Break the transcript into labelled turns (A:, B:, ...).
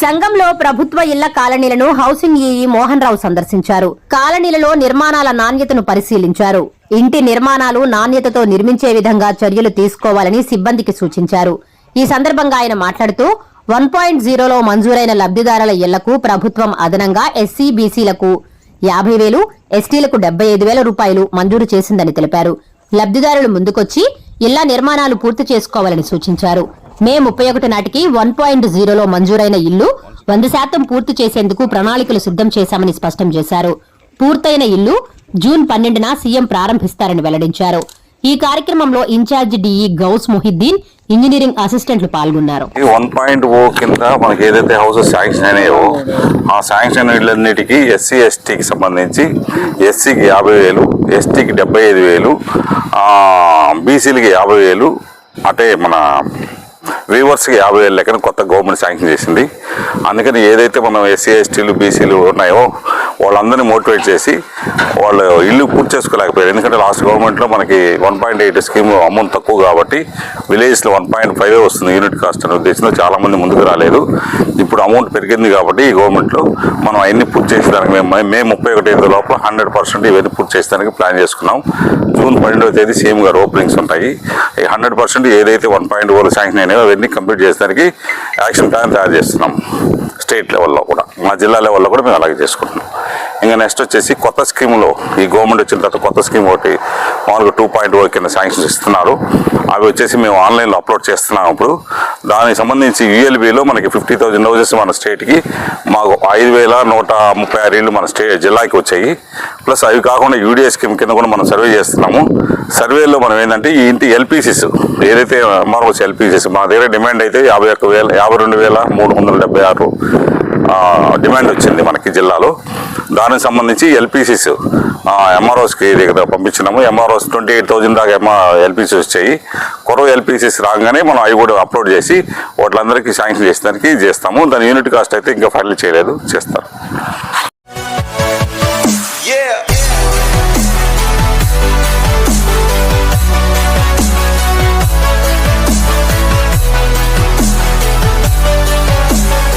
A: సంఘంలో ప్రభుత్వ ఇళ్ళ కాలనీలను హౌసింగ్ ఈఈ మోహన్ రావు సందర్శించారు. కాలనీలలో నిర్మాణాల నాణ్యతను పరిశీలించారు. ఇంటి నిర్మాణాలు నాణ్యతతో నిర్మించే విధంగా చర్యలు తీసుకోవాలని సిబ్బందికి సూచించారు. ఈ సందర్భంగా ఆయన మాట్లాడుతూ వన్ పాయింట్ జీరోలో మంజూరైన లబ్దిదారుల ఇళ్ళకు ప్రభుత్వం అదనంగా ఎస్సీ బీసీలకు యాభై వేలు ఎస్టీలకు డెబ్బై ఐదు వేల రూపాయలు మంజూరు చేసిందని తెలిపారు. లబ్దిదారులు ముందుకొచ్చి ఇళ్ళ నిర్మాణాలు పూర్తి చేసుకోవాలని సూచించారు. మే ముప్పై ఒకటి నాటికి వన్ పాయింట్ జీరోలో మంజూరైన ఇల్లు వంద శాతం పూర్తి చేసేందుకు ప్రణాళికలు సిద్ధం చేశామని స్పష్టం చేశారు. పూర్తయిన ఇల్లు జూన్ పన్నెండున సీఎం ప్రారంభిస్తారని వెల్లడించారు. ఈ కార్యక్రమంలో incharge DE Ghouse Mohiddin engineering అసిస్టెంట్లు పాల్గొన్నారు.
B: ఈ వన్ పాయింట్ ఓ కింద మనకి ఏదైతే హౌసెస్ శాంక్షన్ అయినాయో ఆ శాంక్షన్ ఇళ్ళన్నిటికీ ఎస్సీ ఎస్టీకి సంబంధించి ఎస్సీకి యాభై వేలు ఎస్టీకి డెబ్బై ఐదు వేలు బీసీలకి యాభై వేలు అంటే మన వీవర్స్కి యాభై వేల లెక్కన కొత్త గవర్నమెంట్ శాంక్షన్ చేసింది. అందుకని ఏదైతే మనం ఎస్సీ ఎస్టీలు బీసీలు ఉన్నాయో వాళ్ళందరినీ మోటివేట్ చేసి వాళ్ళు ఇల్లు పూర్తి చేసుకోలేకపోయారు. ఎందుకంటే లాస్ట్ గవర్నమెంట్లో మనకి one point eight scheme amount తక్కువ కాబట్టి విలేజ్లో వన్ పాయింట్ ఫైవ్ వస్తుంది యూనిట్ కాస్ట్ అనే ఉద్దేశంలో చాలామంది ముందుకు రాలేదు. ఇప్పుడు అమౌంట్ పెరిగింది కాబట్టి ఈ గవర్నమెంట్లో మనం అవన్నీ పూర్తి చేసేదానికి మేము మే ముప్పై ఒకటి ఐదు లోపల హండ్రెడ్ పర్సెంట్ ఇవన్నీ పూర్తి చేసేదానికి ప్లాన్ చేసుకున్నాం. జూన్ పన్నెండవ తేదీ సీఎం గారు ఓపెనింగ్స్ ఉంటాయి. హండ్రెడ్ పర్సెంట్ ఏదైతే వన్ పాయింట్ ఓలో శాంక్షన్ అయినాయో అవన్నీ కంప్లీట్ చేసేదానికి యాక్షన్ ప్లాన్ తయారు చేస్తున్నాం. స్టేట్ లెవెల్లో కూడా మా జిల్లా లెవెల్లో కూడా మేము అలాగే చేసుకుంటున్నాం. ఇంకా నెక్స్ట్ వచ్చేసి కొత్త స్కీములో ఈ గవర్నమెంట్ వచ్చిన తర్వాత కొత్త స్కీమ్ ఒకటి మామూలుగా టూ పాయింట్ ఓ కింద శాంక్షన్స్ ఇస్తున్నారు. అవి వచ్చేసి మేము ఆన్లైన్లో అప్లోడ్ చేస్తున్నాం ఇప్పుడు. దానికి సంబంధించి యూఎల్బీలో మనకి ఫిఫ్టీ థౌజండ్ హౌసెస్ మన స్టేట్కి మాకు ఐదు వేల నూట ముప్పై ఆరు ఇళ్ళు మన స్టే జిల్లాకి వచ్చాయి. ప్లస్ అవి కాకుండా యూడిఏ స్కీమ్ కింద కూడా మనం సర్వే చేస్తున్నాము. సర్వేలో మనం ఏంటంటే ఈ ఇంటి ఎల్పీసీస్ ఏదైతే ఎంఆర్ఓస్ ఎల్పీసీస్ మా దగ్గర డిమాండ్ అయితే యాభై ఒక్క వేల యాభై రెండు వేల మూడు వందల డెబ్బై ఆరు డిమాండ్ వచ్చింది మనకి జిల్లాలో. దానికి సంబంధించి ఎల్పీసీస్ ఎంఆర్ఓస్కి దగ్గర పంపించినాము. ఎంఆర్ఓస్ ట్వంటీ ఎయిట్ థౌజండ్ దాకా ఎంఆ ఎల్పీసీస్ వచ్చాయి. కొరవ ఎల్పీసీస్ రాగానే మనం అవి కూడా అప్లోడ్ చేసి వాటిలందరికీ శాంక్షన్ చేసేదానికి చేస్తాము. దాని యూనిట్ కాస్ట్ అయితే ఇంకా ఫైనల్ చేయలేదు చేస్తారు.